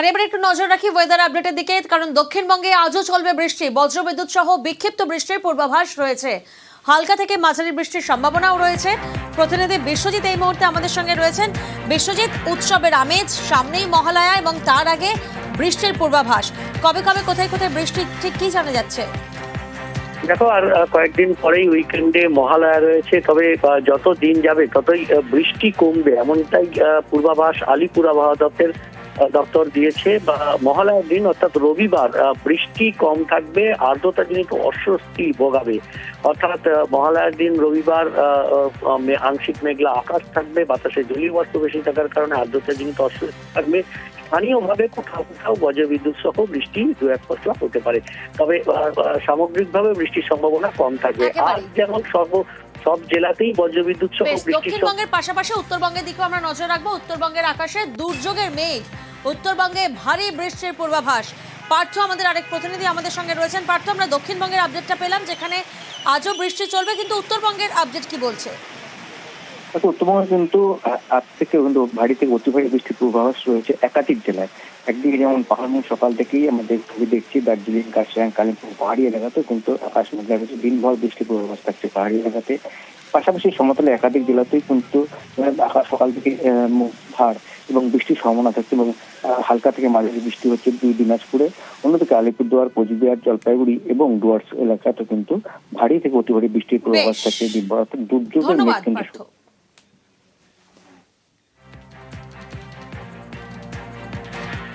আর এবার একটু নজর রাখি ওয়েদার আপডেটের দিকে, কারণ দক্ষিণবঙ্গে আজও চলবে বৃষ্টি বজ্রবিদ্যুৎ সহ বিক্ষিপ্ত বৃষ্টির পূর্বাভাস রয়েছে। হালকা থেকে মাঝারি বৃষ্টির সম্ভাবনাও রয়েছে। প্রতিনিধি বিশ্বজিৎ এই মুহূর্তে আমাদের সঙ্গে রয়েছেন। বিশ্বজিৎ, উৎসবের আমেজ সামনেই মহালয়া এবং তার আগে বৃষ্টির পূর্বাভাস। কবে কবে, কোথায় কোথায় বৃষ্টি, ঠিক কি জানা যাচ্ছে? দেখো, আর কয়েকদিন পরেই উইকেন্ডে মহালয়া রয়েছে, তবে যত দিন যাবে ততই বৃষ্টি কমবে। এমনটাই পূর্বাভাস আলিপুর আবহাওয়া দপ্তর দপ্তর দিয়েছে বা মহালয়ার দিন অর্থাৎ রবিবার বৃষ্টি কম থাকবে আর্দ্রতা জনিত অস্বস্তি ভোগাবে। অর্থাৎ মহালয়ার দিন রবিবার আংশিক মেঘলা আকাশ থাকবে বাতাসে জলীয় বাষ্প বেশি থাকার কারণে আর্দ্রতা জনিত অস্বস্তি থাকবে। স্থানীয়ভাবে কোথাও কোথাও বজ্রবিদ্যুৎ সহ বৃষ্টি দু এক পশলা হতে পারে। তবে সামগ্রিকভাবে বৃষ্টির সম্ভাবনা কম থাকবে। আর যেমন সর্ব সব জেলাতেই বজ্রবিদ্যুৎ সহ সম- দক্ষিণবঙ্গের পাশাপাশি উত্তরবঙ্গের দিকেও আমরা নজর রাখব। উত্তরবঙ্গের আকাশে দুর্যোগের মেঘ। উত্তরবঙ্গে ভারী বৃষ্টির পূর্বাভাস। পার্থ আমাদের আরেক প্রতিনিধি আমাদের সঙ্গে রয়েছেন। পার্থ, আমরা দক্ষিণবঙ্গের আপডেটটা পেলাম, যেখানে আজও বৃষ্টি চলবে, কিন্তু উত্তরবঙ্গের আপডেট কি বলছে? উত্তরবঙ্গে কিন্তু আজ থেকে কিন্তু ভারী থেকে অতি ভারী বৃষ্টির পূর্বাভাস রয়েছে একাধিক জেলায়। একদিকে যেমন পাহাড়মুখ সকাল থেকেই আমাদের ছবি দেখছি, দার্জিলিং কার্শিয়াং কালিম্পং পাহাড়ি এলাকাতে কিন্তু আকাশ মেঘলা রয়েছে। দিনভর বৃষ্টির পূর্বাভাস থাকছে পাহাড়ি এলাকাতে। পাশাপাশি সমতলে একাধিক জেলাতেই কিন্তু আকাশ সকাল থেকে ভার। এবং বৃষ্টির সম্ভাবনা থাকছে এবং হালকা থেকে মাঝারি বৃষ্টি হচ্ছে দুই দিনাজপুরে। অন্যদিকে আলিপুরদুয়ার কোচবিহার জলপাইগুড়ি এবং ডুয়ার্স এলাকাতে কিন্তু ভারী থেকে অতি ভারী বৃষ্টির পূর্বাভাস। থাকছে দুর্যোগের মেঘ কিন্তু